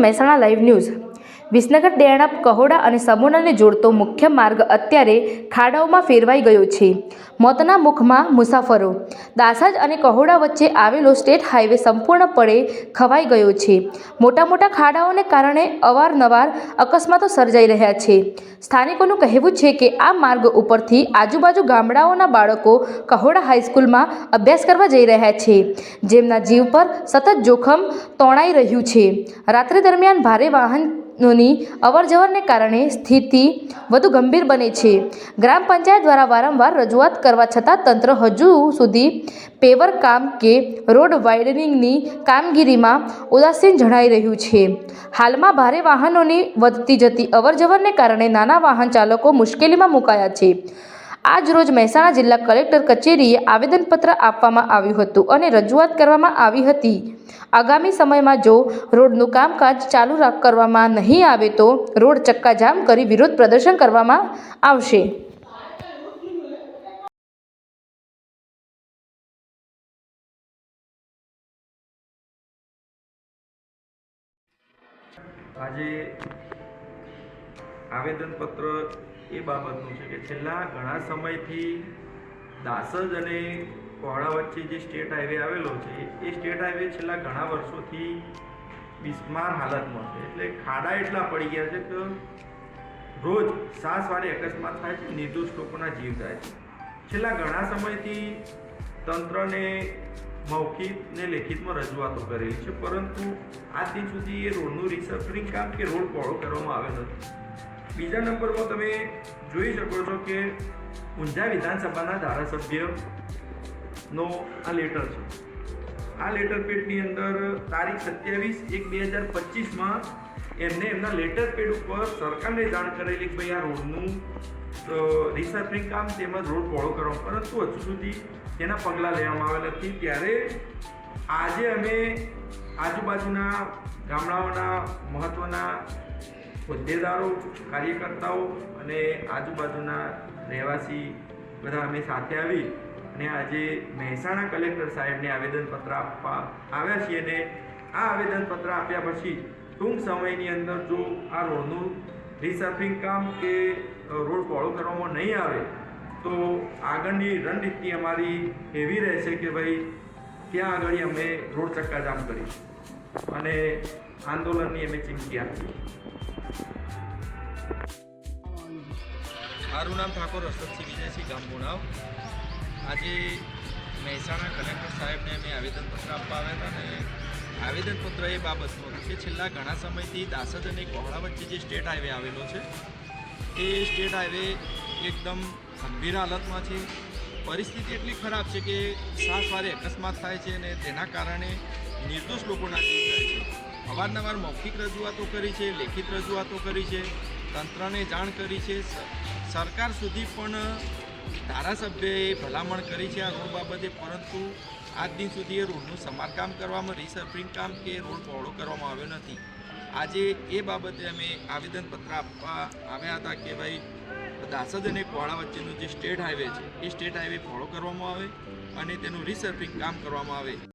Mehsana live news Visnagar દેરણા Kahoda અને સમોનાને જોડતો મુખ્ય માર્ગ અત્યારે ખાડાઓમાં ફેરવાઈ ગયો છે. મોતના મુખમાં મુસાફરો. દાસાજ અને કહોડા વચ્ચે આવેલો સ્ટેટ હાઈવે સંપૂર્ણપણે ખવાઈ ગયો છે. મોટા મોટા ખાડાઓને કારણે અવારનવાર અકસ્માતો સર્જાઈ રહ્યા છે. સ્થાનિકોનું કહેવું છે કે આ માર્ગ ઉપરથી આજુબાજુ ગામડાઓના બાળકો કહોડા હાઈસ્કૂલમાં અભ્યાસ કરવા જઈ રહ્યા છે. જેમના જીવ પર સતત જોખમ તોણાઈ રહ્યું છે. રાત્રિ દરમિયાન ભારે વાહનોની અવરજવરને કારણે સ્થિતિ વધુ ગંભીર બને છે. ગ્રામ પંચાયત દ્વારા વારંવાર રજૂઆત કરવા છતાં તંત્ર હજુ સુધી પેવર કામ કે રોડ વાઇડનિંગની કામગીરીમાં ઉદાસીન જણાઈ રહ્યું છે. હાલમાં ભારે વાહનોની વધતી જતી અવરજવરને કારણે નાના વાહન ચાલકો મુશ્કેલીમાં મુકાયા છે. આજ રોજ મહેસાણા જિલ્લા કલેક્ટર કચેરીએ આવેદનપત્ર આપવામાં આવ્યું હતું અને રજૂઆત કરવામાં આવી હતી. આગામી સમયમાં જો રોડનું કામકાજ ચાલુ કરવામાં નહીં આવે તો રોડ ચક્કાજામ કરી વિરોધ પ્રદર્શન કરવામાં આવશે. આજે આવેદનપત્ર એ બાબતનું છે કે છેલ્લા ઘણા સમયથી દાસજ અને કોહડા વચ્ચે જે સ્ટેટ હાઈવે આવેલો છે, એ સ્ટેટ હાઈવે છેલ્લા ઘણા વર્ષોથી બિસ્માર હાલતમાં છે. એટલે ખાડા એટલા પડી ગયા છે કે રોજ સાસવારે અકસ્માત થાય છે, નિર્દોષ લોકોના જીવ જાય છે. છેલ્લા ઘણા સમયથી તંત્રને મૌખિક ને લેખિતમાં રજૂઆતો કરેલી છે, પરંતુ આજ દિન સુધી એ રોડનું રિસર્ફરિંગ કામ કે રોડ પહોળો કરવામાં આવ્યો નથી. બીજા નંબરમાં તમે જોઈ શકો છો કે ઊંઝા વિધાનસભાના ધારાસભ્યનો આ લેટર છે. આ લેટર પેડની અંદર તારીખ સત્યાવીસ એક બે હજાર પચીસમાં એમને એમના લેટર પેડ ઉપર સરકારને જાણ કરેલી કે ભાઈ આ રોડનું રિસર્ફિંગ કામ તેમજ રોડ પહોળો કરવા પરંતુ હજુ સુધી તેના પગલાં લેવામાં આવેલા નથી. ત્યારે આજે અમે આજુબાજુના ગામડાઓના મહત્ત્વના હોદ્દેદારો, કાર્યકર્તાઓ અને આજુબાજુના રહેવાસી બધા અમે સાથે આવી અને આજે મહેસાણા કલેક્ટર સાહેબને આવેદનપત્ર આપવા આવ્યા છીએ અને આ આવેદનપત્ર આપ્યા પછી ટૂંક સમયની અંદર જો આ રોડનું રિસર્ફિંગ કામ કે રોડ પહોળો કરવામાં નહીં આવે, તો આગળની રણનીતિ અમારી એવી રહેશે કે ભાઈ ત્યાં આગળ અમે રોડ ચક્કાજામ કરીશું અને આંદોલનની અમે ચીમકી આપી મારું નામ ઠાકોર રસદસિંહ વિજયસિંહ ગામગુણાવ. આજે મહેસાણા કલેક્ટર સાહેબને અમે આવેદનપત્ર આપવા આવ્યા હતા અને આવેદનપત્ર એ બાબતનું કે છેલ્લા ઘણા સમયથી દાસદ અને કોહળા વચ્ચે જે સ્ટેટ હાઈવે આવેલો છે, એ સ્ટેટ હાઈવે એકદમ ગંભીર હાલતમાં છે. પરિસ્થિતિ એટલી ખરાબ છે કે સાસવારે અકસ્માત થાય છે અને તેના કારણે નિર્દોષ લોકોના જીવ જાય છે. અવારનવાર મૌખિક રજૂઆતો કરી છે, લેખિત રજૂઆતો કરી છે, તંત્રને જાણ કરી છે. સરકાર સુધી પણ ધારાસભ્યએ ભલામણ કરી છે આ રોડ બાબતે, પરંતુ આજ દિન સુધી એ રોડનું સમારકામ કરવામાં, રિસર્ફિંગ કામ કે રોડ પહોળો કરવામાં આવ્યો નથી. આજે એ બાબતે અમે આવેદનપત્ર આપવા આવ્યા હતા કે ભાઈ, દાસદ અને કોળા વચ્ચેનો જે સ્ટેટ હાઈવે છે, એ સ્ટેટ હાઈવે પહોળો કરવામાં આવે અને તેનું રિસર્ફિંગ કામ કરવામાં આવે.